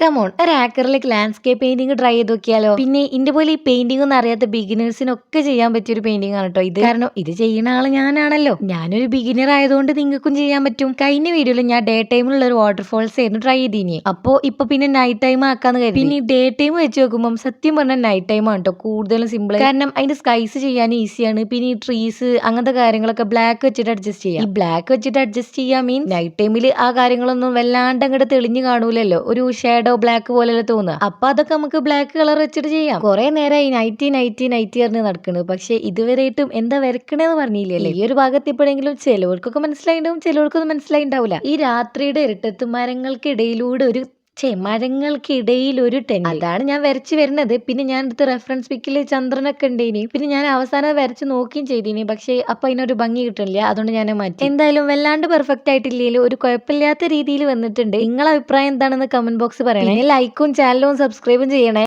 Come on ഒരു ആക്കറിലേക്ക് landscape painting try ചെയ്ത് നോക്കിയാലോ? പിന്നെ ഇന്റെ പോലെ ഈ പെയിന്റിംഗ് ഒന്നും അറിയാത്ത ബിഗിനേഴ്സിനൊക്കെ ചെയ്യാൻ പറ്റിയ ഒരു പെയിന്റിംഗ് ആണ് കേട്ടോ ഇത്. കാരണം ഇത് ചെയ്യുന്ന ആൾ ഞാനാണല്ലോ. ഞാനൊരു ബിഗിനർ ആയതുകൊണ്ട് നിങ്ങൾക്കും ചെയ്യാൻ പറ്റും. കഴിഞ്ഞ വീഡിയോയിൽ ഞാൻ ഡേ ടൈമിലുള്ള ഒരു വാട്ടർഫോൾസ് ആയിരുന്നു ട്രൈ ചെയ്തിനി. അപ്പോ ഇപ്പൊ പിന്നെ നൈറ്റ് ടൈം ആക്കാന്ന് കരുതി. പിന്നെ ഡേ ടൈം വെച്ച് നോക്കുമ്പോൾ സത്യം പറഞ്ഞാൽ നൈറ്റ് ടൈം ആണ് കേട്ടോ കൂടുതലും സിമ്പിൾ കാരണം അതിന്റെ സ്കൈസ് ചെയ്യാൻ ഈസിയാണ് പിന്നെ ഈ ട്രീസ് അങ്ങനത്തെ കാര്യങ്ങളൊക്കെ ബ്ലാക്ക് വെച്ചിട്ട് അഡ്ജസ്റ്റ് ചെയ്യാം. ഈ ബ്ലാക്ക് വെച്ചിട്ട് അഡ്ജസ്റ്റ് ചെയ്യാൻ മീൻ നൈറ്റ് ടൈമിൽ ആ കാര്യങ്ങളൊന്നും വല്ലാണ്ട് അങ്ങോട്ട് തെളിഞ്ഞു കാണൂലല്ലോ. ഒരു ഷേഡോ ബ്ലാക്ക് പോലെയല്ലേ തോന്നുക. അപ്പൊ അതൊക്കെ നമുക്ക് ബ്ലാക്ക് കളർ വെച്ചിട്ട് ചെയ്യാം. കുറെ നേരമായി നൈറ്റി നൈറ്റി നൈറ്റി പറഞ്ഞ് നടക്കുന്നത് പക്ഷെ ഇതുവരെയായിട്ടും എന്താ വരക്കണേന്ന് പറഞ്ഞില്ലല്ലേ ഈ ഒരു ഭാഗത്ത് ഇപ്പോഴെങ്കിലും ചിലവർക്കൊക്കെ മനസ്സിലായിണ്ടാവും ചിലവർക്കൊന്നും മനസ്സിലായിണ്ടാവില്ല ഈ രാത്രിയുടെ ഇരുട്ടത്ത് മരങ്ങൾക്കിടയിലൂടെ ഒരു ഛേ മരങ്ങൾക്കിടയിൽ ഒരു ടെന്റ് അതാണ് ഞാൻ വരച്ചു വരുന്നത്. പിന്നെ ഞാൻ എടുത്ത റെഫറൻസ് പിക്കിൽ ചന്ദ്രനൊക്കെ ഉണ്ടേനി. പിന്നെ ഞാൻ അവസാനം വരച്ച് നോക്കുകയും ചെയ്തീനി. പക്ഷേ അപ്പൊ അതിനൊരു ഭംഗി കിട്ടില്ല അതുകൊണ്ട് ഞാൻ മാറ്റി. എന്തായാലും വല്ലാണ്ട് പെർഫെക്റ്റ് ആയിട്ടില്ലെങ്കിലും ഒരു കുഴപ്പമില്ലാത്ത രീതിയിൽ വന്നിട്ടുണ്ട്. നിങ്ങളെ അഭിപ്രായം എന്താണെന്ന് കമന്റ് ബോക്സ് പറയണേ. ലൈക്കും ചാനലും സബ്സ്ക്രൈബും ചെയ്യണേ.